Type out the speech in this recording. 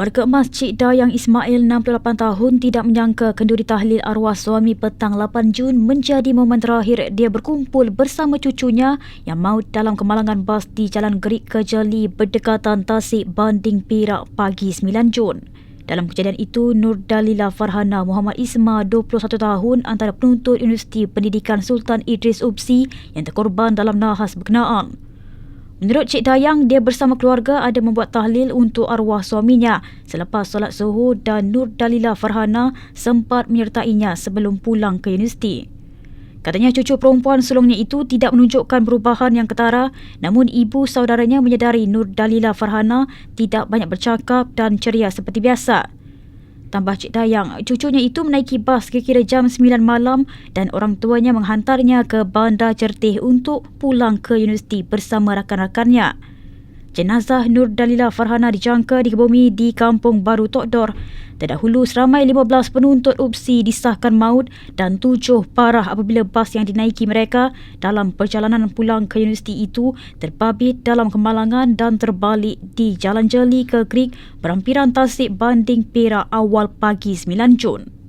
Warga emas Cik Dayang Ismail 68 tahun tidak menyangka kenduri tahlil arwah suami petang 8 Jun menjadi momen terakhir dia berkumpul bersama cucunya yang maut dalam kemalangan bas di Jalan Gerik ke Jeli berdekatan Tasik Banding Perak pagi 9 Jun. Dalam kejadian itu, Nur Dalila Farhana Muhammad Isma, 21 tahun, antara penuntut Universiti Pendidikan Sultan Idris Upsi yang terkorban dalam nahas berkenaan. Menurut Cik Dayang, dia bersama keluarga ada membuat tahlil untuk arwah suaminya selepas solat suhur dan Nur Dalila Farhana sempat menyertainya sebelum pulang ke universiti. Katanya cucu perempuan sulungnya itu tidak menunjukkan perubahan yang ketara namun ibu saudaranya menyedari Nur Dalila Farhana tidak banyak bercakap dan ceria seperti biasa. Tambah Cik Dayang, cucunya itu menaiki bas kira-kira jam 9 malam dan orang tuanya menghantarnya ke Bandar Certih untuk pulang ke universiti bersama rakan-rakannya. Jenazah Nur Dalila Farhana dijangka dikebumi di Kampung Baru Tokdor. Terdahulu seramai 15 penuntut UPSI disahkan maut dan tujuh parah apabila bas yang dinaiki mereka dalam perjalanan pulang ke universiti itu terbabit dalam kemalangan dan terbalik di Jalan Jeli ke Krik, Berampiran Tasik Banding Perak awal pagi 9 Jun.